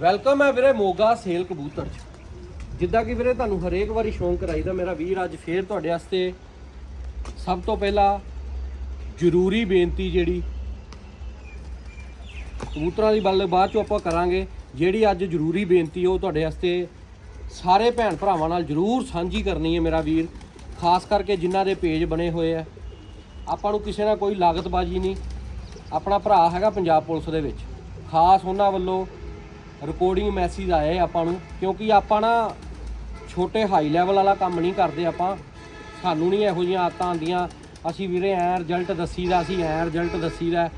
Welcome ਹੈ ਵੀਰੇ Moga sale ਕਬੂਤਰ ਚ। ਜਿੱਦਾਂ ਕਿ ਵੀਰੇ ਤੁਹਾਨੂੰ ਹਰੇਕ ਵਾਰੀ ਸ਼ੌਂਕ ਕਰਾਈਦਾ, ਮੇਰਾ ਵੀਰ ਅੱਜ ਫੇਰ ਤੁਹਾਡੇ ਵਾਸਤੇ ਸਭ ਤੋਂ ਪਹਿਲਾਂ ਜ਼ਰੂਰੀ ਬੇਨਤੀ ਜਿਹੜੀ, ਕਬੂਤਰਾਂ ਦੀ ਗੱਲ ਬਾਅਦ ਚੋਂ ਆਪਾਂ ਕਰਾਂਗੇ, ਜਿਹੜੀ ਅੱਜ ਜ਼ਰੂਰੀ ਬੇਨਤੀ ਉਹ ਤੁਹਾਡੇ ਵਾਸਤੇ ਸਾਰੇ ਭੈਣ ਭਰਾਵਾਂ ਨਾਲ ਜ਼ਰੂਰ ਸਾਂਝੀ ਕਰਨੀ ਹੈ ਮੇਰਾ ਵੀਰ, ਖਾਸ ਕਰਕੇ ਜਿਨ੍ਹਾਂ ਦੇ ਪੇਜ ਬਣੇ ਹੋਏ ਆ। ਆਪਾਂ ਨੂੰ ਕਿਸੇ ਨਾਲ ਕੋਈ ਲਾਗਤਬਾਜ਼ੀ ਨਹੀਂ, ਆਪਣਾ ਭਰਾ ਹੈਗਾ ਪੰਜਾਬ ਪੁਲਿਸ ਦੇ ਵਿੱਚ, ਖਾਸ ਉਹਨਾਂ ਵੱਲੋਂ ਰਿਕਾਰਡਿੰਗ ਮੈਸੇਜ ਆਏ ਆਪਾਂ ਨੂੰ, ਕਿਉਂਕਿ ਆਪਾਂ ਨਾ ਛੋਟੇ ਹਾਈ ਲੈਵਲ ਵਾਲਾ ਕੰਮ ਨਹੀਂ ਕਰਦੇ ਆਪਾਂ। ਸਾਨੂੰ ਨਹੀਂ ਇਹੋ ਜਿਹੀਆਂ ਆਦਤਾਂ ਆਉਂਦੀਆਂ। ਅਸੀਂ ਵੀਰੇ ਐ ਰਿਜ਼ਲਟ ਦੱਸੀਦਾ, ਅਸੀਂ ਐ ਰਿਜ਼ਲਟ ਦੱਸੀਦਾ।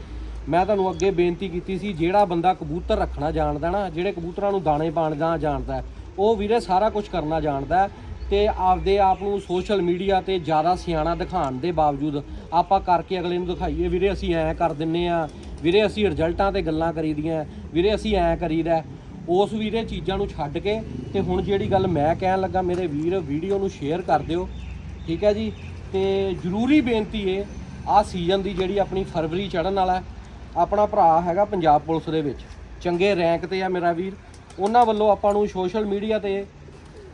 ਮੈਂ ਤੁਹਾਨੂੰ ਅੱਗੇ ਬੇਨਤੀ ਕੀਤੀ ਸੀ, ਜਿਹੜਾ ਬੰਦਾ ਕਬੂਤਰ ਰੱਖਣਾ ਜਾਣਦਾ ਨਾ, ਜਿਹੜੇ ਕਬੂਤਰਾਂ ਨੂੰ ਦਾਣੇ ਪਾਣਦਾ ਜਾਣਦਾ, ਉਹ ਵੀਰੇ ਸਾਰਾ ਕੁਝ ਕਰਨਾ ਜਾਣਦਾ। ਹੈ ਤੇ ਆਪਦੇ ਆਪ ਨੂੰ ਸੋਸ਼ਲ ਮੀਡੀਆ ਤੇ ਜ਼ਿਆਦਾ ਸਿਆਣਾ ਦਿਖਾਉਣ ਦੇ ਬਾਵਜੂਦ ਆਪਾਂ ਕਰਕੇ ਅਗਲੇ ਨੂੰ ਦਿਖਾਈਏ, ਵੀਰੇ ਅਸੀਂ ਐਂ ਕਰ ਦਿੰਨੇ ਆ। ਵੀਰੇ ਅਸੀਂ ਰਿਜ਼ਲਟਾਂ ਤੇ ਗੱਲਾਂ ਕਰੀਦੀਆਂ। ਵੀਰੇ ਅਸੀਂ ਐਂ ਕਰੀਦਾ। ਉਸ ਵੀਰੇ ਚੀਜ਼ਾਂ ਨੂੰ ਛੱਡ ਕੇ ਤੇ ਹੁਣ ਜਿਹੜੀ ਗੱਲ ਮੈਂ ਕਹਿਣ ਲੱਗਾ, ਮੇਰੇ ਵੀਰ ਵੀਡੀਓ ਨੂੰ ਸ਼ੇਅਰ ਕਰ ਦਿਓ, ਠੀਕ ਹੈ ਜੀ? ਤੇ ਜ਼ਰੂਰੀ ਬੇਨਤੀ ਏ ਆਹ ਸੀਜ਼ਨ ਦੀ ਜਿਹੜੀ ਆਪਣੀ ਫਰਵਰੀ ਚੜਨ ਵਾਲਾ ਆਪਣਾ ਭਰਾ ਹੈਗਾ ਪੰਜਾਬ ਪੁਲਿਸ ਦੇ ਵਿੱਚ, ਚੰਗੇ ਰੈਂਕ ਤੇ ਆ ਮੇਰਾ ਵੀਰ, ਉਹਨਾਂ ਵੱਲੋਂ ਆਪਾਂ ਨੂੰ ਸੋਸ਼ਲ ਮੀਡੀਆ ਤੇ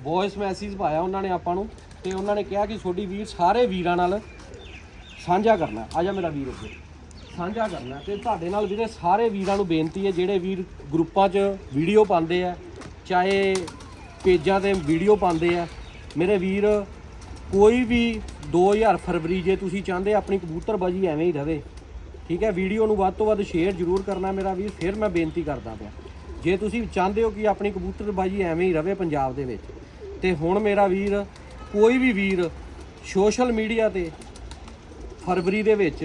ਵੌਇਸ ਮੈਸੇਜ ਪਾਇਆ ਉਹਨਾਂ ਨੇ ਆਪਾਂ ਨੂੰ, ਤੇ ਉਹਨਾਂ ਨੇ ਕਿਹਾ ਕਿ ਤੁਹਾਡੀ ਵੀਰ ਸਾਰੇ ਵੀਰਾਂ ਨਾਲ ਸਾਂਝਾ ਕਰਨਾ ਆ ਜਾ ਮੇਰਾ ਵੀਰ ਉੱਤੇ ਸਾਂਝਾ ਕਰਨਾ ਤੇ ਤੁਹਾਡੇ ਨਾਲ ਵੀਰੇ ਸਾਰੇ ਵੀਰਾਂ ਨੂੰ ਬੇਨਤੀ ਹੈ, ਜਿਹੜੇ ਵੀਰ ਗਰੁੱਪਾਂ 'ਚ ਵੀਡੀਓ ਪਾਉਂਦੇ ਆ, ਚਾਹੇ ਪੇਜਾਂ ਤੇ ਵੀਡੀਓ ਪਾਉਂਦੇ ਆ, ਮੇਰੇ ਵੀਰ, ਕੋਈ ਵੀ 2000 ਫਰਵਰੀ ਜੇ ਤੁਸੀਂ ਚਾਹੁੰਦੇ ਆਪਣੀ ਕਬੂਤਰਬਾਜੀ ਐਵੇਂ ਹੀ ਰਵੇ, ਠੀਕ ਹੈ ਵੀਡੀਓ ਨੂੰ ਵੱਧ ਤੋਂ ਵੱਧ ਸ਼ੇਅਰ ਜ਼ਰੂਰ ਕਰਨਾ ਮੇਰਾ ਵੀਰ, ਫਿਰ ਮੈਂ ਬੇਨਤੀ ਕਰਦਾ ਪਿਆ। ਜੇ ਤੁਸੀਂ ਚਾਹੁੰਦੇ ਹੋ ਕਿ ਆਪਣੀ ਕਬੂਤਰਬਾਜੀ ਐਵੇਂ ਹੀ ਰਵੇ ਪੰਜਾਬ ਦੇ ਵਿੱਚ, ਤੇ ਹੁਣ ਮੇਰਾ ਵੀਰ, ਕੋਈ ਵੀ ਵੀਰ ਸੋਸ਼ਲ ਮੀਡੀਆ ਤੇ ਫਰਵਰੀ ਦੇ ਵਿੱਚ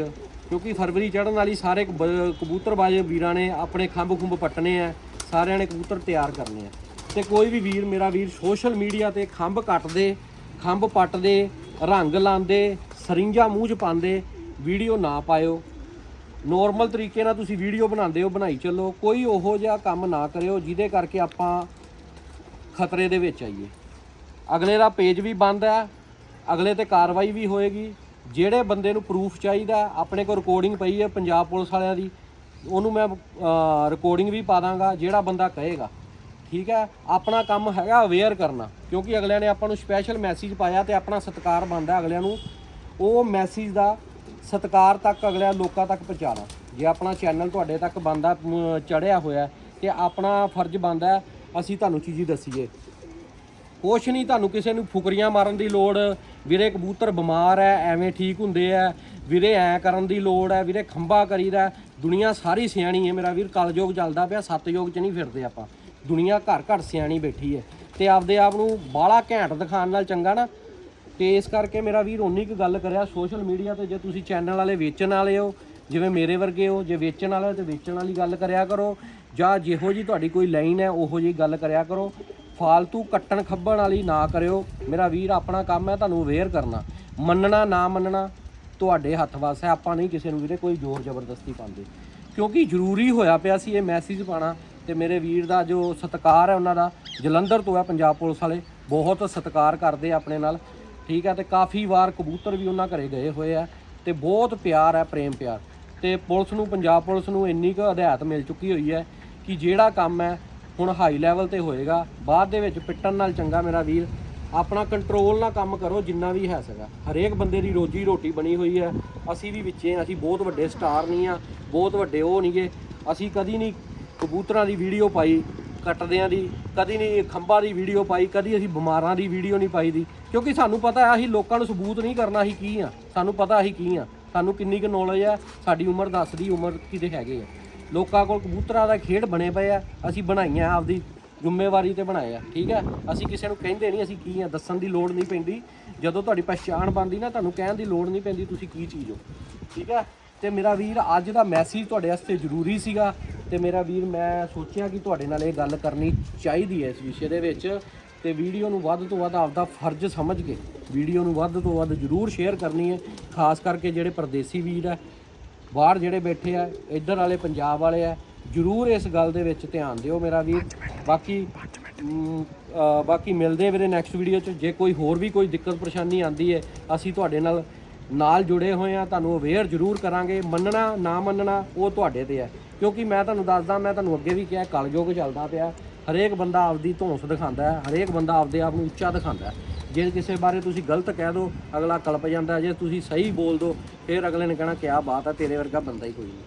ਕਿਉਂਕਿ ਫਰਵਰੀ ਚੜਨ ਵਾਲੀ ਸਾਰੇ ਕਬ- ਕਬੂਤਰਬਾਜ਼ ਵੀਰਾਂ ਨੇ ਆਪਣੇ ਖੰਭ ਖੁੰਭ ਪੱਟਣੇ ਆ, ਸਾਰਿਆਂ ਨੇ ਕਬੂਤਰ ਤਿਆਰ ਕਰਨੇ ਆ। ਤੇ ਕੋਈ ਵੀ ਵੀਰ, ਮੇਰਾ ਵੀਰ ਸੋਸ਼ਲ ਮੀਡੀਆ ਤੇ ਖੰਭ ਕੱਟਦੇ, ਖੰਭ ਪੱਟਦੇ, ਰੰਗ ਲਾਉਂਦੇ, ਸਰਿੰਜਾ ਮੂੰਹ 'ਚ ਪਾਉਂਦੇ, ਵੀਡੀਓ ਨਾ ਪਾਇਓ। ਨੋਰਮਲ ਤਰੀਕੇ ਨਾਲ ਤੁਸੀਂ ਵੀਡੀਓ ਬਣਾਉਂਦੇ ਹੋ, ਬਣਾਈ ਚੱਲੋ। ਕੋਈ ਉਹੋ ਜਿਹਾ ਕੰਮ ਨਾ ਕਰਿਓ, ਜਿਹਦੇ ਕਰਕੇ ਆਪਾਂ ਖਤਰੇ ਦੇ ਵਿੱਚ ਆਈਏ। ਅਗਲੇ ਦਾ ਪੇਜ ਵੀ ਬੰਦ ਹੈ ਅਗਲੇ ਤੇ ਕਾਰਵਾਈ ਵੀ ਹੋਏਗੀ। ਜਿਹੜੇ ਬੰਦੇ ਨੂੰ ਪ੍ਰੂਫ ਚਾਹੀਦਾ, ਆਪਣੇ ਕੋਲ ਰਿਕਾਰਡਿੰਗ ਪਈ ਹੈ ਪੰਜਾਬ ਪੁਲਿਸ ਵਾਲਿਆਂ ਦੀ, ਉਹਨੂੰ ਮੈਂ ਰਿਕਾਰਡਿੰਗ ਵੀ ਪਾ ਦਾਂਗਾ, ਜਿਹੜਾ ਬੰਦਾ ਕਹੇਗਾ। ਠੀਕ ਹੈ? ਆਪਣਾ ਕੰਮ ਹੈਗਾ ਅਵੇਅਰ ਕਰਨਾ, ਕਿਉਂਕਿ ਅਗਲਿਆਂ ਨੇ ਆਪਾਂ ਨੂੰ ਸਪੈਸ਼ਲ ਮੈਸੇਜ ਪਾਇਆ ਤੇ ਆਪਣਾ ਸਤਿਕਾਰ ਬਣਦਾ ਅਗਲਿਆਂ ਨੂੰ। ਉਹ ਮੈਸੇਜ ਦਾ ਸਤਿਕਾਰ ਤੱਕ ਅਗਲਿਆਂ ਲੋਕਾਂ ਤੱਕ ਪਹੁੰਚਾਣਾ ਜੇ ਆਪਣਾ ਚੈਨਲ ਤੁਹਾਡੇ ਤੱਕ ਬੰਦਾ ਚੜਿਆ ਹੋਇਆ ਤੇ ਆਪਣਾ ਫਰਜ਼ ਬਣਦਾ ਅਸੀਂ ਤੁਹਾਨੂੰ ਚੀਜ਼ੀ ਦੱਸੀਏ। ਕੁਛ ਨਹੀਂ, ਤੁਹਾਨੂੰ ਕਿਸੇ ਨੂੰ ਫੁਕਰੀਆਂ ਮਾਰਨ ਦੀ ਲੋੜ ਵੀਰੇ ਕਬੂਤਰ ਬਿਮਾਰ ਹੈ ਐਵੇਂ ਠੀਕ ਹੁੰਦੇ ਐ। ਵੀਰੇ ਐ ਕਰਨ ਦੀ ਲੋੜ ਹੈ ਵੀਰੇ ਖੰਭਾ ਕਰੀਦਾ ਦੁਨੀਆ ਸਾਰੀ ਸਿਆਣੀ ਹੈ ਮੇਰਾ ਵੀਰ, ਕਲਯੁਗ ਚੱਲਦਾ ਪਿਆ, ਸਤਯੁਗ 'ਚ ਨਹੀਂ ਫਿਰਦੇ ਆਪਾਂ। ਦੁਨੀਆ ਘਰ ਘਰ ਸਿਆਣੀ ਬੈਠੀ ਹੈ ਤੇ ਆਪਦੇ ਆਪ ਨੂੰ ਬਾਹਲਾ ਘੈਂਟ ਦਿਖਾਉਣ ਨਾਲ ਚੰਗਾ ਨਾ। ਤੇ ਇਸ ਕਰਕੇ ਮੇਰਾ ਵੀਰ ਉਨੀ ਕੁ ਗੱਲ ਕਰਿਆ ਸੋਸ਼ਲ ਮੀਡੀਆ ਤੇ ਜੇ ਤੁਸੀਂ ਚੈਨਲ ਵਾਲੇ ਵੇਚਣ ਵਾਲੇ ਹੋ, ਜਿਵੇਂ ਮੇਰੇ ਵਰਗੇ ਹੋ, ਜੇ ਵੇਚਣ ਵਾਲੇ ਹੋ ਤੇ ਵੇਚਣ ਵਾਲੀ ਗੱਲ ਕਰਿਆ ਕਰੋ। ਜਾਂ ਜਿਹੋ ਜੀ ਤੁਹਾਡੀ ਕੋਈ ਲਾਈਨ ਹੈ ਉਹੋ ਜੀ ਗੱਲ ਕਰਿਆ ਕਰੋ। ਫਾਲਤੂ ਕੱਟਣ ਖੱਬਣ ਵਾਲੀ ਨਾ ਕਰਿਓ। ਮੇਰਾ ਵੀਰ, ਆਪਣਾ ਕੰਮ ਹੈ ਤੁਹਾਨੂੰ ਅਵੇਅਰ ਕਰਨਾ। ਮੰਨਣਾ, ਨਾ ਮੰਨਣਾ ਤੁਹਾਡੇ ਹੱਥ ਵਾਸ ਹੈ। ਆਪਾਂ ਨਹੀਂ ਕਿਸੇ ਨੂੰ ਵੀਰੇ ਕੋਈ ਜ਼ੋਰ ਜ਼ਬਰਦਸਤੀ ਪਾਉਂਦੇ। ਕਿਉਂਕਿ ਜ਼ਰੂਰੀ ਹੋਇਆ ਪਿਆ ਸੀ ਇਹ ਮੈਸੇਜ ਪਾਣਾ ਤੇ ਮੇਰੇ ਵੀਰ ਦਾ ਜੋ ਸਤਿਕਾਰ ਹੈ ਉਹਨਾਂ ਦਾ, ਜਲੰਧਰ ਤੋਂ ਹੈ ਪੰਜਾਬ ਪੁਲਿਸ ਵਾਲੇ, ਬਹੁਤ ਸਤਿਕਾਰ ਕਰਦੇ ਆਪਣੇ ਨਾਲ। ਠੀਕ ਹੈ ਤੇ ਕਾਫੀ ਵਾਰ ਕਬੂਤਰ ਵੀ ਉਹਨਾਂ ਘਰੇ ਗਏ ਹੋਏ ਆ ਤੇ ਬਹੁਤ ਪਿਆਰ ਹੈ, ਪ੍ਰੇਮ ਪਿਆਰ। ਤੇ ਪੁਲਿਸ ਨੂੰ, ਪੰਜਾਬ ਪੁਲਿਸ ਨੂੰ ਇੰਨੀ ਕੁ ਹਦਾਇਤ ਮਿਲ ਚੁੱਕੀ ਹੋਈ ਹੈ ਕਿ ਜਿਹੜਾ ਕੰਮ ਹੈ ਹੁਣ ਹਾਈ ਲੈਵਲ ਤੇ ਹੋਏਗਾ। ਬਾਅਦ ਦੇ ਵਿੱਚ ਪਿੱਟਣ ਨਾਲ ਚੰਗਾ ਮੇਰਾ ਵੀਰ। ਆਪਣਾ ਕੰਟਰੋਲ ਨਾਲ ਕੰਮ ਕਰੋ, ਜਿੰਨਾ ਵੀ ਹੈ ਸਕਾ ਹਰੇਕ ਬੰਦੇ ਦੀ ਰੋਜੀ ਰੋਟੀ ਬਣੀ ਹੋਈ ਹੈ। ਅਸੀਂ ਵੀ ਵਿੱਚੇ ਅਸੀਂ ਬਹੁਤ ਵੱਡੇ ਸਟਾਰ ਨਹੀਂ ਆ ਬਹੁਤ ਵੱਡੇ ਉਹ ਨਹੀਂਗੇ ਅਸੀਂ ਕਦੀ ਨਹੀਂ ਕਬੂਤਰਾਂ ਦੀ ਵੀਡੀਓ ਪਾਈ, ਕੱਟਦਿਆਂ ਦੀ। ਕਦੀ ਨਹੀਂ ਖੰਭਾਂ ਦੀ ਵੀਡੀਓ ਪਾਈ, ਕਦੀ ਅਸੀਂ ਬਿਮਾਰਾਂ ਦੀ ਵੀਡੀਓ ਨਹੀਂ ਪਾਈ ਦੀ। ਕਿਉਂਕਿ ਸਾਨੂੰ ਪਤਾ ਹੈ, ਅਸੀਂ ਲੋਕਾਂ ਨੂੰ ਸਬੂਤ ਨਹੀਂ ਕਰਨਾ ਅਸੀਂ ਕੀ ਆ ਸਾਨੂੰ ਪਤਾ ਅਸੀਂ ਕੀ ਆ ਸਾਨੂੰ ਕਿੰਨੀ ਕੁ ਨੌਲੇਜ ਆ ਸਾਡੀ ਉਮਰ ਦੱਸਦੀ ਉਮਰ ਕਿਤੇ ਹੈਗੇ ਆ। ਲੋਕਾਂ ਕੋਲ ਕਬੂਤਰਾਂ ਦਾ ਖੇਡ ਬਣੇ ਪਏ ਆ, ਅਸੀਂ ਬਣਾਈਆਂ ਆਪਦੀ ਜ਼ਿੰਮੇਵਾਰੀ ਤੇ ਬਣਾਇਆ ਠੀਕ ਹੈ ਅਸੀਂ ਕਿਸੇ ਨੂੰ ਕਹਿੰਦੇ ਨਹੀਂ, ਅਸੀਂ ਕੀ ਆ, ਦੱਸਣ ਦੀ ਲੋੜ ਨਹੀਂ ਪੈਂਦੀ। ਜਦੋਂ ਤੁਹਾਡੀ ਪਛਾਣ ਬਣਦੀ ਨਾ, ਤੁਹਾਨੂੰ ਕਹਿਣ ਦੀ ਲੋੜ ਨਹੀਂ ਪੈਂਦੀ ਤੁਸੀਂ ਕੀ ਚੀਜ਼ ਹੋ, ਠੀਕ ਹੈ ਤੇ ਮੇਰਾ ਵੀਰ ਅੱਜ ਦਾ ਮੈਸੇਜ ਤੁਹਾਡੇ ਵਾਸਤੇ ਜ਼ਰੂਰੀ ਸੀਗਾ ਤੇ ਮੇਰਾ ਵੀਰ ਮੈਂ ਸੋਚਿਆ ਕਿ ਤੁਹਾਡੇ ਨਾਲ ਇਹ ਗੱਲ ਕਰਨੀ ਚਾਹੀਦੀ ਹੈ ਇਸ ਵਿਸ਼ੇ ਦੇ ਵਿੱਚ ਤੇ ਵੀਡੀਓ ਨੂੰ ਵੱਧ ਤੋਂ ਵੱਧ ਆਪਦਾ ਫਰਜ਼ ਸਮਝ ਕੇ ਵੀਡੀਓ ਨੂੰ ਵੱਧ ਤੋਂ ਵੱਧ ਜ਼ਰੂਰ ਸ਼ੇਅਰ ਕਰਨੀ ਹੈ, ਖਾਸ ਕਰਕੇ ਜਿਹੜੇ ਪਰਦੇਸੀ ਵੀਰ ਆ ਬਾਹਰ ਜਿਹੜੇ ਬੈਠੇ ਆ, ਇੱਧਰ ਵਾਲੇ ਪੰਜਾਬ ਵਾਲੇ ਆ, ਜਰੂਰ ਇਸ ਗੱਲ ਦੇ ਵਿੱਚ ਧਿਆਨ ਦਿਓ ਮੇਰਾ ਵੀਰ। ਬਾਕੀ ਬਾਕੀ ਮਿਲਦੇ ਆ ਵੀਰੇ ਨੈਕਸਟ ਵੀਡੀਓ 'ਚ। ਜੇ ਕੋਈ ਹੋਰ ਵੀ ਕੋਈ ਦਿੱਕਤ ਪਰੇਸ਼ਾਨੀ ਆਂਦੀ ਹੈ ਅਸੀਂ ਤੁਹਾਡੇ ਨਾਲ ਨਾਲ ਜੁੜੇ ਹੋਏ ਆ। ਤੁਹਾਨੂੰ ਅਵੇਅਰ ਜਰੂਰ ਕਰਾਂਗੇ। ਮੰਨਣਾ, ਨਾ ਮੰਨਣਾ, ਉਹ ਤੁਹਾਡੇ ਤੇ ਹੈ ਕਿਉਂਕਿ ਮੈਂ ਤੁਹਾਨੂੰ ਦੱਸਦਾ, ਮੈਂ ਤੁਹਾਨੂੰ ਅੱਗੇ ਵੀ ਕਿਹਾ, ਕਲਯੁਗ ਚੱਲਦਾ ਪਿਆ। ਹਰੇਕ ਬੰਦਾ ਆਪਦੀ ਧੌਂਸ ਦਿਖਾਉਂਦਾ ਹੈ ਹਰੇਕ ਬੰਦਾ ਆਪਦੇ ਆਪ ਨੂੰ ਉੱਚਾ ਦਿਖਾਉਂਦਾ। ਹੈ ਜੇ ਕਿਸੇ ਬਾਰੇ ਤੁਸੀਂ ਗਲਤ ਕਹਿ ਦਿਓ ਅਗਲਾ ਕਲਪ ਜਾਂਦਾ। ਜੇ ਤੁਸੀਂ ਸਹੀ ਬੋਲ ਦਿਓ ਫਿਰ ਅਗਲੇ ਨੇ ਕਹਿਣਾ, ਕਿਆ ਬਾਤ ਹੈ ਤੇਰੇ ਵਰਗਾ ਬੰਦਾ ਹੀ ਕੋਈ ਨਹੀਂ।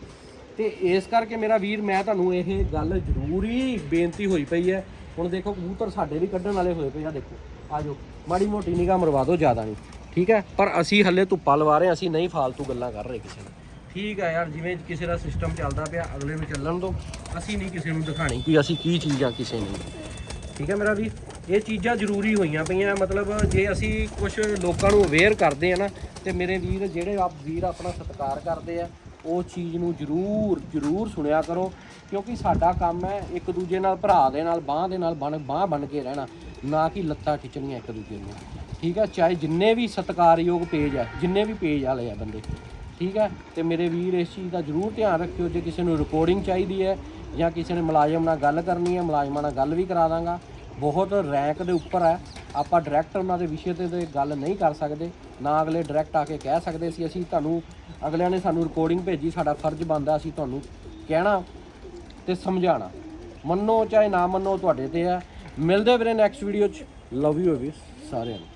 ਤੇ ਇਸ ਕਰਕੇ ਮੇਰਾ ਵੀਰ, ਮੈਂ ਤੁਹਾਨੂੰ ਇਹ ਗੱਲ ਜ਼ਰੂਰੀ ਬੇਨਤੀ ਹੋਈ ਪਈ ਹੈ। ਹੁਣ ਦੇਖੋ, ਕਬੂਤਰ ਸਾਡੇ ਵੀ ਕੱਢਣ ਵਾਲੇ ਹੋਏ ਪਏ ਆ, ਦੇਖੋ। ਆ ਜਾਓ, ਮਾੜੀ ਮੋਟੀ ਨਿਗਾਹ ਮਰਵਾ ਦਿਓ, ਜ਼ਿਆਦਾ ਨਹੀਂ। ਠੀਕ ਹੈ? ਪਰ ਅਸੀਂ ਹੱਲੇ ਧੁੱਪਾ ਲਵਾ ਰਹੇ ਅਸੀਂ ਨਹੀਂ ਫਾਲਤੂ ਗੱਲਾਂ ਕਰ ਰਹੇ ਕਿਸੇ ਨਾਲ। ਠੀਕ ਹੈ ਯਾਰ, ਜਿਵੇਂ ਕਿਸੇ ਦਾ ਸਿਸਟਮ ਚੱਲਦਾ ਪਿਆ, ਅਗਲੇ ਨੂੰ ਚੱਲਣ ਦਿਓ। ਅਸੀਂ ਨਹੀਂ ਕਿਸੇ ਨੂੰ ਦਿਖਾਣੀ ਕਿ ਅਸੀਂ ਕੀ ਚੀਜ਼ ਆ, ਕਿਸੇ ਨੂੰ। ਠੀਕ ਹੈ ਮੇਰਾ ਵੀ ਇਹ ਚੀਜ਼ਾਂ ਜ਼ਰੂਰੀ ਹੋਈਆਂ ਪਈਆਂ, ਮਤਲਬ ਜੇ ਅਸੀਂ ਕੁਝ ਲੋਕਾਂ ਨੂੰ ਅਵੇਅਰ ਕਰਦੇ ਆ ਨਾ, ਤੇ ਮੇਰੇ ਵੀਰ ਜਿਹੜੇ ਆਪ ਵੀਰ ਆਪਣਾ ਸਤਿਕਾਰ ਕਰਦੇ ਆ, ਉਹ ਚੀਜ਼ ਨੂੰ ਜ਼ਰੂਰ ਜ਼ਰੂਰ ਸੁਣਿਆ ਕਰੋ, ਕਿਉਂਕਿ ਸਾਡਾ ਕੰਮ ਹੈ ਇੱਕ ਦੂਜੇ ਨਾਲ, ਭਰਾ ਦੇ ਨਾਲ, ਬਾਹ ਦੇ ਨਾਲ ਬਣ, ਬਾਹ ਬਣ ਕੇ ਰਹਿਣਾ, ਨਾ ਕਿ ਲੱਤਾਂ ਖਿੱਚਣੀਆਂ ਇੱਕ ਦੂਜੇ ਦੀਆਂ। ਠੀਕ ਹੈ, ਚਾਹੇ ਜਿੰਨੇ ਵੀ ਸਤਿਕਾਰਯੋਗ ਪੇਜ ਆ, ਜਿੰਨੇ ਵੀ ਪੇਜ ਵਾਲੇ ਆ ਬੰਦੇ ਠੀਕ ਹੈ? ਤੇ ਮੇਰੇ ਵੀਰ ਇਸ ਚੀਜ਼ ਦਾ ਜ਼ਰੂਰ ਧਿਆਨ ਰੱਖਿਓ, ਜੇ ਕਿਸੇ ਨੂੰ ਰਿਕਾਰਡਿੰਗ ਚਾਹੀਦੀ ਹੈ ਜਾਂ ਕਿਸੇ ਨੇ ਮੁਲਾਜ਼ਮ ਨਾਲ ਗੱਲ ਕਰਨੀ ਹੈ, ਮੁਲਾਜ਼ਮਾਂ ਨਾਲ ਗੱਲ ਵੀ ਕਰਾ ਦਾਂਗਾ। ਬਹੁਤ ਰੈਂਕ ਦੇ ਉੱਪਰ ਹੈ। ਆਪਾਂ ਡਾਇਰੈਕਟ ਉਹਨਾਂ ਦੇ ਵਿਸ਼ੇ ਤੇ ਤੇ ਗੱਲ ਨਹੀਂ ਕਰ ਸਕਦੇ। ਨਾ ਅਗਲੇ ਡਾਇਰੈਕਟ ਆ ਕੇ ਕਹਿ ਸਕਦੇ ਸੀ, ਅਸੀਂ ਤੁਹਾਨੂੰ ਅਗਲਿਆਂ ਨੇ ਸਾਨੂੰ ਰਿਕਾਰਡਿੰਗ ਭੇਜੀ, ਸਾਡਾ ਫਰਜ਼ ਬਣਦਾ ਅਸੀਂ ਤੁਹਾਨੂੰ ਕਹਿਣਾ ਤੇ ਸਮਝਾਣਾ ਮੰਨੋ ਚਾਹੇ ਨਾ ਮੰਨੋ, ਤੁਹਾਡੇ ਤੇ ਆ ਮਿਲਦੇ ਵੀਰੇ ਨੈਕਸਟ ਵੀਡੀਓ ਚ। ਲਵ ਯੂ ਵੀ ਸਾਰਿਆਂ ਨੂੰ।